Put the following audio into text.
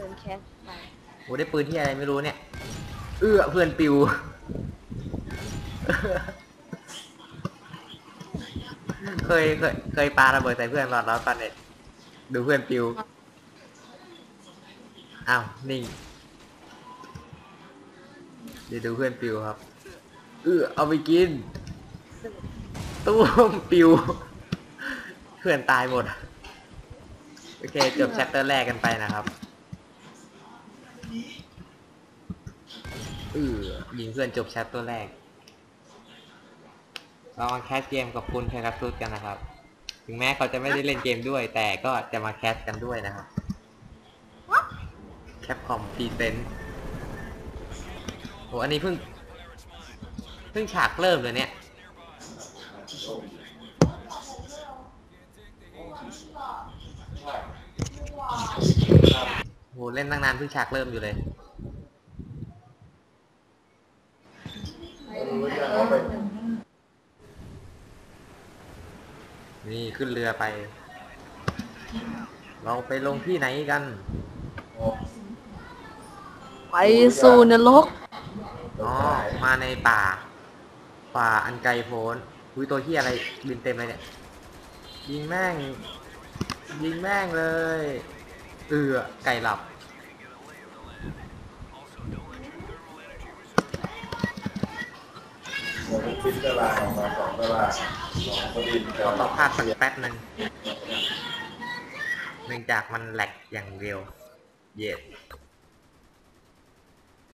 ชิญแคสไปโอ้ได้ปืนที่อะไรไม่รู้เนี่ย เอื้อเพื่อนปิว เคยเคยเคยปาระเบิดใส่เพื่อนมาแล้วตอนเน็ตดูเพื่อนปิว อ้าวนิ่งเดี๋ยวดูเพื่อนปิวครับ เอื้อเอาไปกิน ตู้มปิว เพื่อนตายหมด โอเค จบแชปเตอร์แรกกันไปนะครับ เออยิงเพื่อนจบแชปเตอร์แรก เรามาแคสเกมกับคุณเพกัสซุสกันนะครับ ถึงแม้เขาจะไม่ได้เล่นเกมด้วย แต่ก็จะมาแคสกันด้วยนะครับแคปคอมพรีเซนต์โหอันนี้เพิ่ง เพิ่งฉากเริ่มเลยเนี่ยโหเล่นตั้งนานเพิ่งฉากเริ่มอยู่เลยนี่ขึ้นเรือไป เราไปลงที่ไหนกันไปสู่นรกอ๋อมาในป่า ป่าอันไกลโพ้นอุ้ยตัวที่อะไรบินเต็มเลยเนี่ยยิงแม่ง ยิงแม่งเลย เออไก่หลับผมคิดตารางออกมาสองตารางสองพอดีขอต่อภาพสักแป๊บหนึ่งเนื่องจากมันแหลกอย่างเร็วเย็ด